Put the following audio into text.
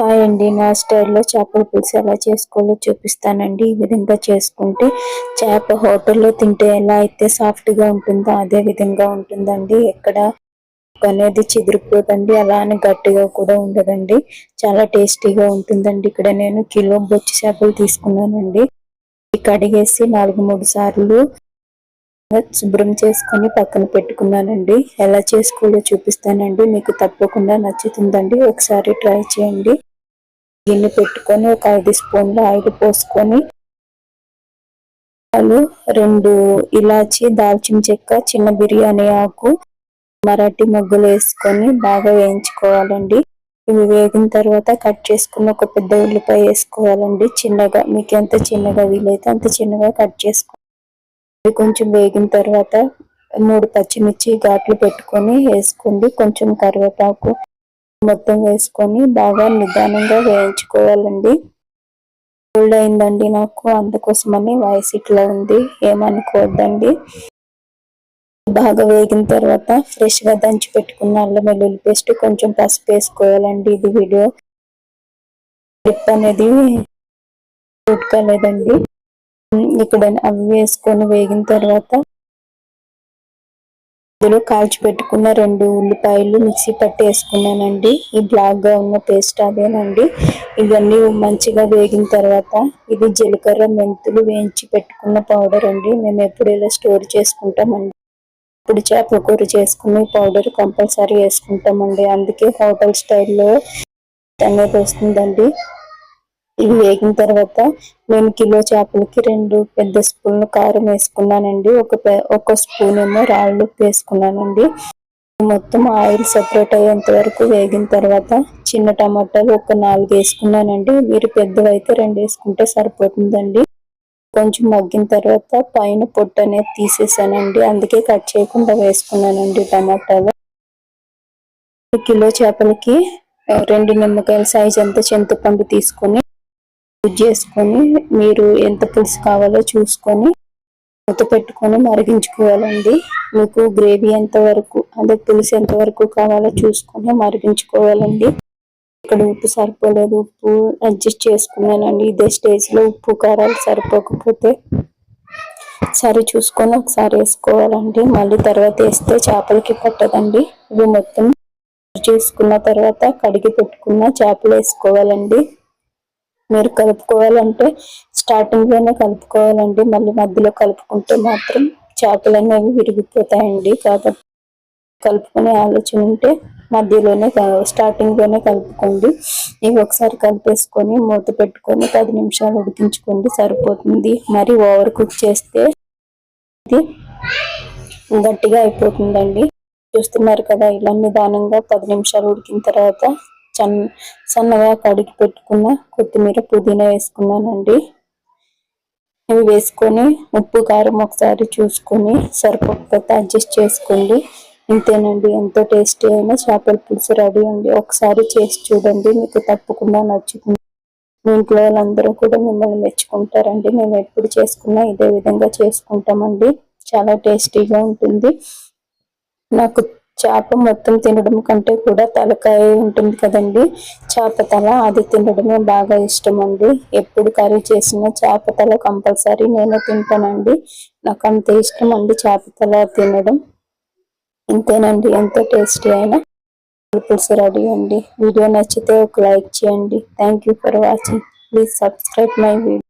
Hi అండి నా స్టైల్లో చేపల పులుసు ఎలా చేసుకోవాలో చూపిస్తానండి. ఈ విధంగా చేసుకుంటే చేప హోటల్లో తింటే ఎలా అయితే సాఫ్ట్గా ఉంటుందో అదే విధంగా ఉంటుందండి. ఎక్కడ అనేది చిదిరిపోదండి అలా అని గట్టిగా కూడా ఉండదండి. చాలా టేస్టీగా ఉంటుందండి. ఇక్కడ నేను కిలో బొచ్చి చేపలు తీసుకున్నానండి. కడిగేసి నాలుగు మూడు సార్లు శుభ్రం చేసుకొని పక్కన పెట్టుకున్నానండి. ఎలా చేసుకోవాలో చూపిస్తానండి. మీకు తప్పకుండా నచ్చుతుందండి. ఒకసారి ట్రై చేయండి. గిన్నె పెట్టుకొని ఒక ఐదు స్పూన్ల ఆయిల్ పోసుకొని రెండు ఇలాచి దాల్చిన చెక్క చిన్న బిర్యానీ ఆకు మరాఠీ ముగ్గులు వేసుకొని బాగా వేయించుకోవాలండి. ఇవి వేగిన తర్వాత కట్ చేసుకుని ఒక పెద్ద ఉల్లిపాయ వేసుకోవాలండి. చిన్నగా మీకు ఎంత చిన్నగా వీలైతే అంత చిన్నగా కట్ చేసుకో కొంచెం వేగిన తర్వాత మూడు పచ్చిమిర్చి ఘాట్లు పెట్టుకొని వేసుకోండి. కొంచెం కరివేపాకు మొత్తం వేసుకొని బాగా నిదానంగా వేయించుకోవాలండి. కోల్డ్ అయిందండి నాకు అందుకోసమని వాయిస్ ఇట్లా ఉంది. ఏమనుకోవద్దండి బాగా వేగిన తర్వాత ఫ్రెష్గా దంచి పెట్టుకున్న అల్లం వెల్లుల్లి పేస్ట్ కొంచెం పసుపు వేసుకోవాలండి. ఇది వీడియో క్లిప్ అనేది కాలేదండి. ఇక్కడ అవి వేసుకొని వేగిన తర్వాత ఇందులో కాల్చి పెట్టుకున్న రెండు ఉల్లిపాయలు మిక్సీ పట్టి వేసుకున్నానండి. ఈ బ్లాక్గా ఉన్న పేస్ట్ అదేనండి. ఇవన్నీ మంచిగా వేగిన తర్వాత ఇది జీలకర్ర మెంతులు వేయించి పెట్టుకున్న పౌడర్ అండి. మేము ఎప్పుడు ఇలా స్టోర్ చేసుకుంటామండి. ఇప్పుడు చేపల కూర చేసుకుని పౌడర్ కంపల్సరీ వేసుకుంటామండి. అందుకే హోటల్ స్టైల్లో అనేది వస్తుందండి. ఇవి వేగిన తర్వాత నేను కిలో చేపలకి రెండు పెద్ద స్పూన్లు కారం వేసుకున్నానండి. ఒక ఒక స్పూన్ ఏమో రాళ్ళు వేసుకున్నానండి. మొత్తం ఆయిల్ సెపరేట్ అయ్యేంత వరకు వేగిన తర్వాత చిన్న టమాటాలు ఒక నాలుగు వేసుకున్నానండి. మీరు పెద్దవైతే రెండు వేసుకుంటే సరిపోతుందండి. కొంచెం మగ్గిన తర్వాత పైన పొట్టు అనేది తీసేసానండి. అందుకే కట్ చేయకుండా వేసుకున్నానండి టమాటాలు. కిలో చేపలకి రెండు నిమ్మకాయల సైజ్ ఎంత చింతపండు తీసుకొని చేసుకొని మీరు ఎంత పులుసు కావాలో చూసుకొని మూత పెట్టుకొని మరిగించుకోవాలండి. మీకు గ్రేవీ ఎంత వరకు అదే పులుసు ఎంత వరకు కావాలో చూసుకొని మరిగించుకోవాలండి. ఇక్కడ ఉప్పు సరిపోలేదు ఉప్పు అడ్జస్ట్ చేసుకున్నానండి. ఇదే స్టేజ్లో ఉప్పు కారాలు సరిపోకపోతే సరి చూసుకొని ఒకసారి వేసుకోవాలండి. మళ్ళీ తర్వాత వేస్తే చేపలకి పట్టదండి. ఇవి మొత్తం చేసుకున్న తర్వాత కడిగి పెట్టుకున్న చేపలు వేసుకోవాలండి. మీరు కలుపుకోవాలంటే స్టార్టింగ్లోనే కలుపుకోవాలండి. మళ్ళీ మధ్యలో కలుపుకుంటే మాత్రం చేపలు అనేవి విరిగిపోతాయండి. కాబట్టి కలుపుకునే ఆలోచన ఉంటే మధ్యలోనే స్టార్టింగ్లోనే కలుపుకోండి. ఇవి ఒకసారి కలిపేసుకొని మూత పెట్టుకొని పది నిమిషాలు ఉడికించుకోండి. సరిపోతుంది. మరి ఓవర్ కుక్ చేస్తే ఇది గట్టిగా అయిపోతుందండి. చూస్తున్నారు కదా ఇలా నిదానంగా పది నిమిషాలు ఉడికిన తర్వాత చన్ సన్నగా కడిగి పెట్టుకున్న కొత్తిమీర పుదీనా వేసుకున్నానండి. ఇవి వేసుకొని ఉప్పు కారం ఒకసారి చూసుకొని సరిపోకపోతే అడ్జస్ట్ చేసుకోండి. ఇంతేనండి ఎంతో టేస్టీ అయిన చేపల పులుసు రెడీ అండి. ఒకసారి చేసి చూడండి మీకు తప్పకుండా నచ్చుతుంది. మీ ఇంట్లో వాళ్ళందరూ కూడా మిమ్మల్ని మెచ్చుకుంటారండి. మేము ఎప్పుడు చేసుకున్నా ఇదే విధంగా చేసుకుంటామండి. చాలా టేస్టీగా ఉంటుంది. నాకు చేప మొత్తం తినడం కంటే కూడా తలకాయ ఉంటుంది కదండి. చేప తల అది తినడమే బాగా ఇష్టం అండి ఎప్పుడు కర్రీ చేసిన చేప తల కంపల్సరీ నేను తింటానండి. నాకు అంత ఇష్టం అండి చేప తల తినడం. ఇంతేనండి ఎంతో టేస్టీ అయినా. పులుసు రెడీ అండి. వీడియో నచ్చితే ఒక లైక్ చేయండి. Thank for watching. Please subscribe my video.